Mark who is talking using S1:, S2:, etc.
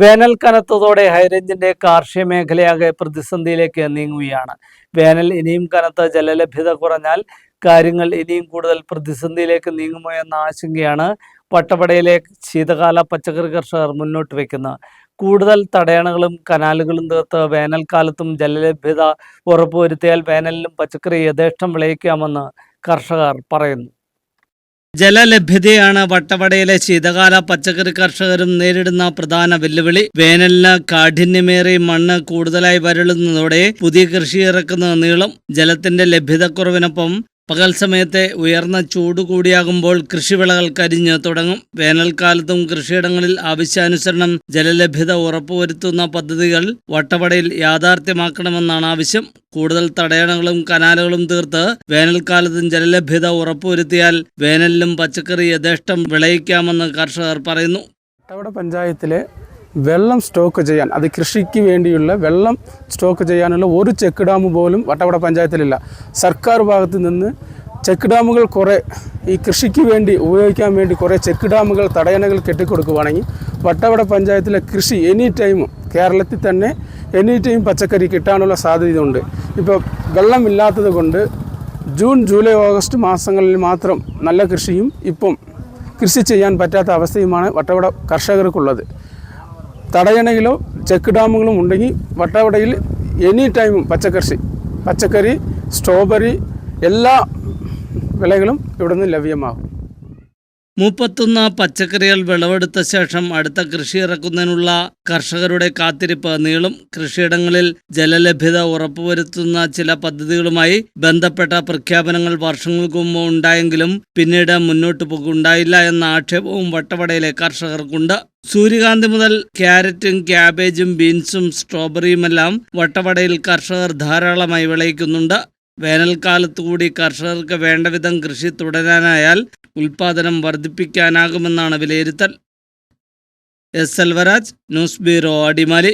S1: വേനൽ കനത്തതോടെ ഹൈറേഞ്ചിന്റെ കാർഷിക മേഖലയാകെ പ്രതിസന്ധിയിലേക്ക് നീങ്ങുകയാണ്. വേനൽ ഇനിയും കനത്ത ജലലഭ്യത കുറഞ്ഞാൽ കാര്യങ്ങൾ ഇനിയും കൂടുതൽ പ്രതിസന്ധിയിലേക്ക് നീങ്ങുമോ എന്ന ആശങ്കയാണ് പട്ടപടയിലെ ശീതകാല പച്ചക്കറി കർഷകർ മുന്നോട്ട് വയ്ക്കുന്നത് കൂടുതൽ തടയണകളും കനാലുകളും തീർത്ത് വേനൽക്കാലത്തും ജലലഭ്യത ഉറപ്പുവരുത്തിയാൽ വേനലിലും പച്ചക്കറി യഥേഷ്ടം വിളയിക്കാമെന്ന് കർഷകർ പറയുന്നു. ജലലഭ്യതയാണ് വട്ടവടയിലെ ശീതകാല പച്ചക്കറി കർഷകരും നേരിടുന്ന പ്രധാന വെല്ലുവിളി. വേനലിന് കാഠിന്യമേറി മണ്ണ് കൂടുതലായി വരളുന്നതോടെ പുതിയ കൃഷി ഇറക്കുന്നത് നീളും ജലത്തിന്റെ ലഭ്യതക്കുറവിനൊപ്പം പകൽ സമയത്തെ ഉയർന്ന ചൂട് കൂടിയാകുമ്പോൾ കൃഷിവിളകൾ കരിഞ്ഞ് തുടങ്ങും. വേനൽക്കാലത്തും കൃഷിയിടങ്ങളിൽ ആവശ്യാനുസരണം ജലലഭ്യത ഉറപ്പുവരുത്തുന്ന പദ്ധതികൾ വട്ടവടയിൽ യാഥാർത്ഥ്യമാക്കണമെന്നാണ് ആവശ്യം. കൂടുതൽ തടയണകളും കനാലുകളും തീർത്ത് വേനൽക്കാലത്തും ജലലഭ്യത ഉറപ്പുവരുത്തിയാൽ വേനലിലും പച്ചക്കറി യഥേഷ്ടം വിളയിക്കാമെന്ന് കർഷകർ പറയുന്നു.
S2: വട്ടവട പഞ്ചായത്തിലെ വെള്ളം സ്റ്റോക്ക് ചെയ്യാൻ അത് കൃഷിക്ക് വേണ്ടിയുള്ള വെള്ളം സ്റ്റോക്ക് ചെയ്യാനുള്ള ഒരു ചെക്ക് ഡാം പോലും വട്ടവട പഞ്ചായത്തിലില്ല. സർക്കാർ ഭാഗത്ത് നിന്ന് ചെക്ക് ഡാമുകൾ കുറേ ഈ കൃഷിക്ക് വേണ്ടി ഉപയോഗിക്കാൻ വേണ്ടി കുറേ ചെക്ക് ഡാമുകൾ തടയണകൾ കെട്ടിക്കൊടുക്കുവാണെങ്കിൽ വട്ടവട പഞ്ചായത്തിലെ കൃഷി എനി ടൈമും കേരളത്തിൽ തന്നെ എനി ടൈം പച്ചക്കറി കിട്ടാനുള്ള സാധ്യതയുണ്ട്. ഇപ്പോൾ വെള്ളമില്ലാത്തത് കൊണ്ട് ജൂൺ ജൂലൈ ഓഗസ്റ്റ് മാസങ്ങളിൽ മാത്രം നല്ല കൃഷിയും ഇപ്പം കൃഷി ചെയ്യാൻ പറ്റാത്ത അവസ്ഥയുമാണ് വട്ടവട കർഷകർക്കുള്ളത്. തടയണയിലോ ചെക്ക് ഡാമുകളും ഉണ്ടെങ്കിൽ വട്ടവടയിൽ എനി ടൈമും പച്ചക്കൃഷി പച്ചക്കറി സ്ട്രോബെറി എല്ലാ വിളകളും ഇവിടെ നിന്ന് ലഭ്യമാകും.
S1: മുപ്പത്തൊന്ന് പച്ചക്കറികൾ വിളവെടുത്ത ശേഷം അടുത്ത കൃഷി ഇറക്കുന്നതിനുള്ള കർഷകരുടെ കാത്തിരിപ്പ് നീളും. കൃഷിയിടങ്ങളിൽ ജലലഭ്യത ഉറപ്പുവരുത്തുന്ന ചില പദ്ധതികളുമായി ബന്ധപ്പെട്ട പ്രഖ്യാപനങ്ങൾ വർഷങ്ങൾക്ക് മുമ്പ് ഉണ്ടായെങ്കിലും പിന്നീട് മുന്നോട്ട് പോകുണ്ടായില്ല എന്ന ആക്ഷേപവും വട്ടവടയിലെ കർഷകർക്കുണ്ട്. സൂര്യകാന്തി മുതൽ ക്യാരറ്റും ക്യാബേജും ബീൻസും സ്ട്രോബെറിയുമെല്ലാം വട്ടവടയിൽ കർഷകർ ധാരാളമായി വിളയിക്കുന്നുണ്ട്. വേനൽക്കാലത്ത് കൂടി കർഷകർക്ക് വേണ്ടവിധം കൃഷി തുടരാനായാൽ ഉൽപാദനം വർദ്ധിപ്പിക്കാനാകുമെന്നാണ് വിലയിരുത്തൽ. S. Selvaraj news bureau Adimali.